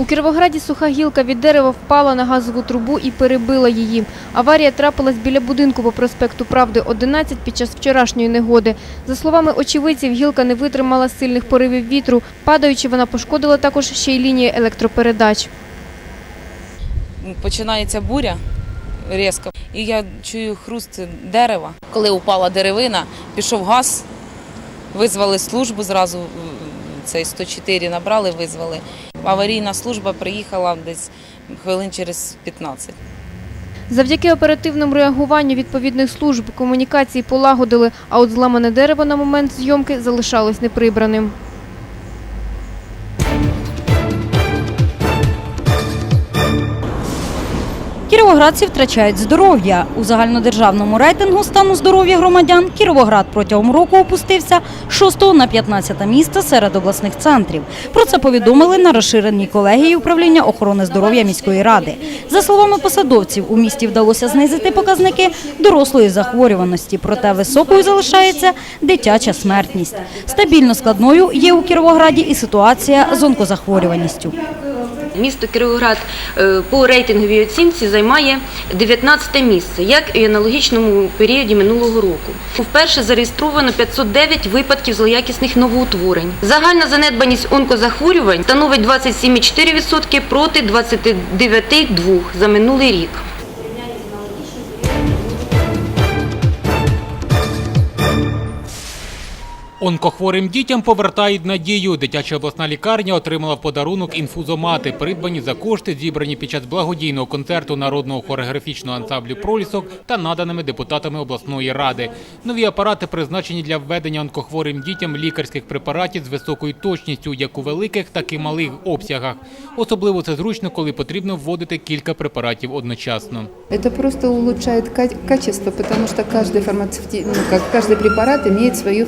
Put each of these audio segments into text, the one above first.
У Кіровограді суха гілка від дерева впала на газову трубу і перебила її. Аварія трапилась біля будинку по проспекту Правди 11 під час вчорашньої негоди. За словами очевидців, гілка не витримала сильних поривів вітру. Падаючи, вона пошкодила також ще й лінії електропередач. починається буря різко, і я чую хруст дерева. Коли упала деревина, пішов газ, визвали службу зразу, цей 104 набрали, визвали. Аварійна служба приїхала десь хвилин через 15. Завдяки оперативному реагуванню відповідних служб комунікації полагодили, а от зламане дерево на момент зйомки залишалось неприбраним. Кіровоградці втрачають здоров'я. У загальнодержавному рейтингу стану здоров'я громадян Кіровоград протягом року опустився з 6 на 15 місце серед обласних центрів. Про це повідомили на розширеній колегії управління охорони здоров'я міської ради. За словами посадовців, у місті вдалося знизити показники дорослої захворюваності, проте високою залишається дитяча смертність. Стабільно складною є у Кіровограді і ситуація з онкозахворюваністю. Місто Кіровоград е, по рейтинговій оцінці займає 19 місце, як і аналогічному періоді минулого року. Вперше зареєстровано 509 випадків злоякісних новоутворень. Загальна занедбаність онкозахворювань становить 27,4% проти 29,2% за минулий рік. Онкохворим дітям повертають надію. Дитяча обласна лікарня отримала в подарунок інфузомати, придбані за кошти, зібрані під час благодійного концерту народного хореографічного ансамблю пролісок та наданими депутатами обласної ради. Нові апарати призначені для введення онкохворим дітям лікарських препаратів з високою точністю, як у великих, так і малих обсягах. Особливо це зручно, коли потрібно вводити кілька препаратів одночасно. Это просто улучшает ка- качество, потому что каждый, фармацевти... ну, как, каждый препарат имеет свою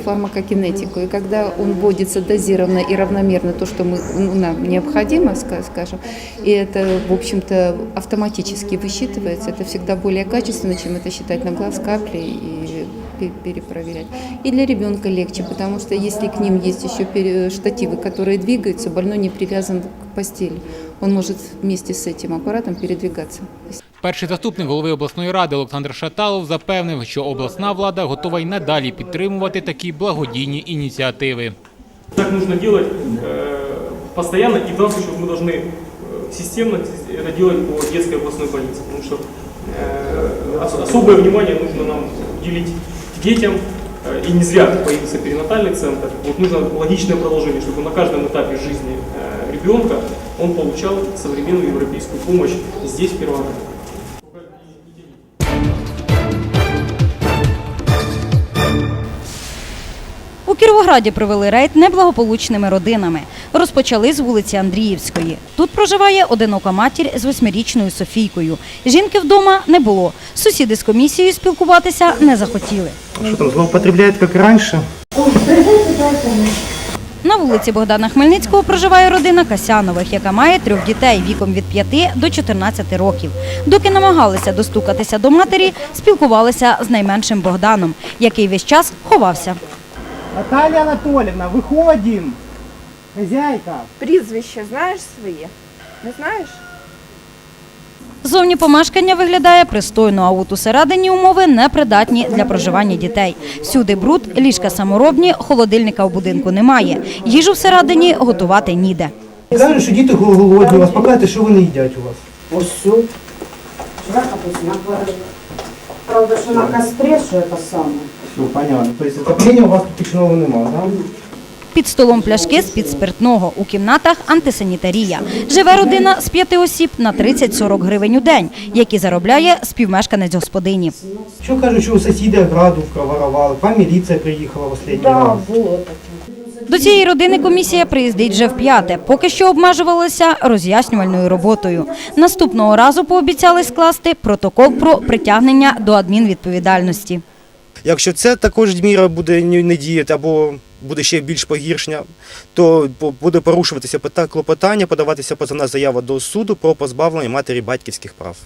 Фармакокинетику. И когда он вводится дозированно и равномерно то, что мы, ну, нам необходимо, ска- скажем, и это, в общем-то, автоматически высчитывается, это всегда более качественно, чем это считать на глаз капли и пе- перепроверять. И для ребенка легче, потому что если к ним есть еще штативы, которые двигаются, больной не привязан к постели. Он может вместе с этим аппаратом передвигаться. Перший заступник голови обласної ради Олександр Шаталов запевнив, що обласна влада готова й надалі підтримувати такі благодійні ініціативи. Так нужно делать э, постоянно, и в данном случае мы должны э, системно это делать по детской областной больнице, потому что э, ос- особое внимание нужно нам уделить детям, э, и не зря появился перинатальный центр. Вот нужно логичное продолжение, чтобы на каждом этапе жизни э, ребенка он получал современную европейскую помощь здесь, в Кировограде. Кіровограді провели рейд неблагополучними родинами. Розпочали з вулиці Андріївської. Тут проживає одинока матір з восьмирічною Софійкою. Жінки вдома не було. Сусіди з комісією спілкуватися не захотіли. Что там, злоупотребляет как и раньше? На вулиці Богдана Хмельницького проживає родина Касянових, яка має трьох дітей віком від 5 до 14 років. Доки намагалися достукатися до матері, спілкувалися з найменшим Богданом, який весь час ховався. Наталья Анатольевна, выходим! Хозяйка! Прізвище знаєш своє? Не знаєш? Зовні помешкання виглядає пристойно, а от усередині умови непридатні для проживання дітей. Всюди бруд, ліжка саморобні, холодильника в будинку немає. Їжу всередині готувати ніде. Кажуть, що діти голодні, вас покажете, що вони їдять у вас. Ось все. Вчора капусь наварила. Правда, що на кострі, що це саме. Все, понятно. Тобто отоплення у вас тут пічного немає, так? Під столом пляшки з-під спиртного, у кімнатах антисанітарія. Живе родина з п'яти осіб на 30-40 гривень у день, які заробляє співмешканець господині. Що кажуть, що у сусіда граду проворовали, к вам міліція приїхала в останній раз. було таке. До цієї родини комісія приїздить вже вп'яте. Поки що обмежувалися роз'яснювальною роботою. Наступного разу пообіцяли скласти протокол про притягнення до адмінвідповідальності. Якщо це також міра буде не не діяти, або буде ще більш погіршення, то буде порушуватися клопотання, подаватися позовна заява до суду про позбавлення матері батьківських прав.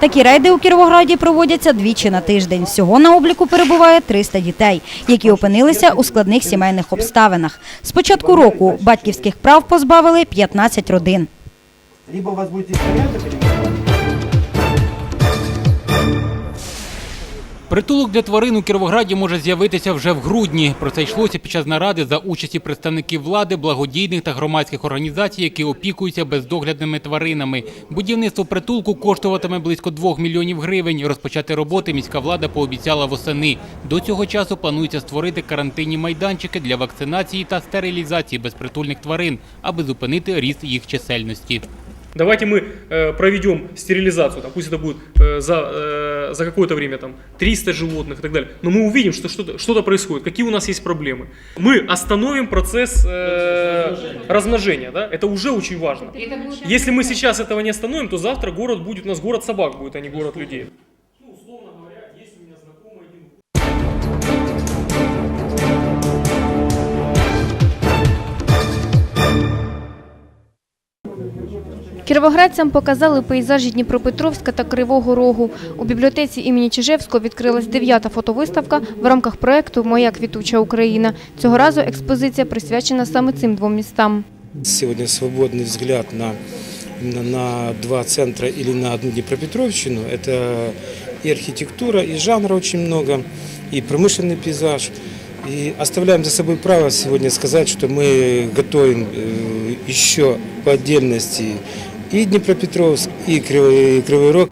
Такі рейди у Кіровограді проводяться двічі на тиждень. Всього на обліку перебуває 300 дітей, які опинилися у складних сімейних обставинах. З початку року батьківських прав позбавили 15 родин. Либо у вас будет порядок, Притулок для тварин у Кіровограді може з'явитися вже в грудні. Про це йшлося під час наради за участі представників влади, благодійних та громадських організацій, які опікуються бездоглядними тваринами. Будівництво притулку коштуватиме близько 2 мільйонів гривень. Розпочати роботи міська влада пообіцяла восени. До цього часу планується створити карантинні майданчики для вакцинації та стерилізації безпритульних тварин, аби зупинити ріст їх чисельності. Давайте мы э, проведем стерилизацию, там, пусть это будет э, за, э, за какое-то время, там, 300 животных и так далее, но мы увидим, что что-то, что-то происходит, какие у нас есть проблемы. Мы остановим процесс э, размножения, да? это уже очень важно. Если мы сейчас этого не остановим, то завтра город будет, у нас город собак будет, а не город людей. Кіровоградцям показали пейзажі Дніпропетровська та Кривого Рогу. У бібліотеці імені Чижевського відкрилась дев'ята фотовиставка в рамках проєкту «Моя квітуча Україна». Цього разу експозиція присвячена саме цим двом містам. Сегодня свободный взгляд на, на, на два центра или на одну Днепропетровщину. Это и архитектура, и жанра очень много, и промышленный пейзаж. И оставляем за собой право сегодня сказать, что мы готовим э, еще по отдельности и Днепропетровск, и Кривой, и Кривой Рог.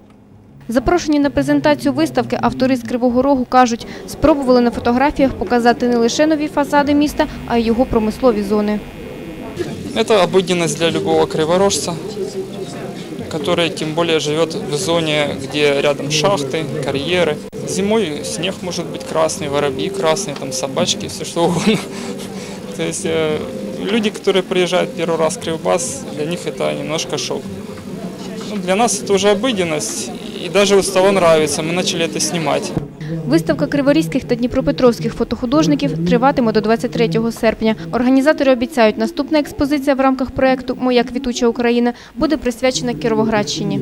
Запрошені на презентацію виставки автори з Кривого Рогу кажуть, спробували на фотографіях показати не лише нові фасади міста, а й його промислові зони. Это обыденность для любого криворожца, который тем более живет в зоне, где рядом шахты, карьеры. Зимой снег может быть красный, воробьи красные, там собачки, все что угодно. То есть э, люди, которые приезжают первый раз в Кривбас, для них это немножко шок. Ну, для нас это уже обыденность, и даже вот стало нравится, мы начали это снимать. Виставка криворізьких та дніпропетровських фотохудожників триватиме до 23 серпня. Організатори обіцяють, наступна експозиція в рамках проєкту «Моя квітуча Україна» буде присвячена Кіровоградщині.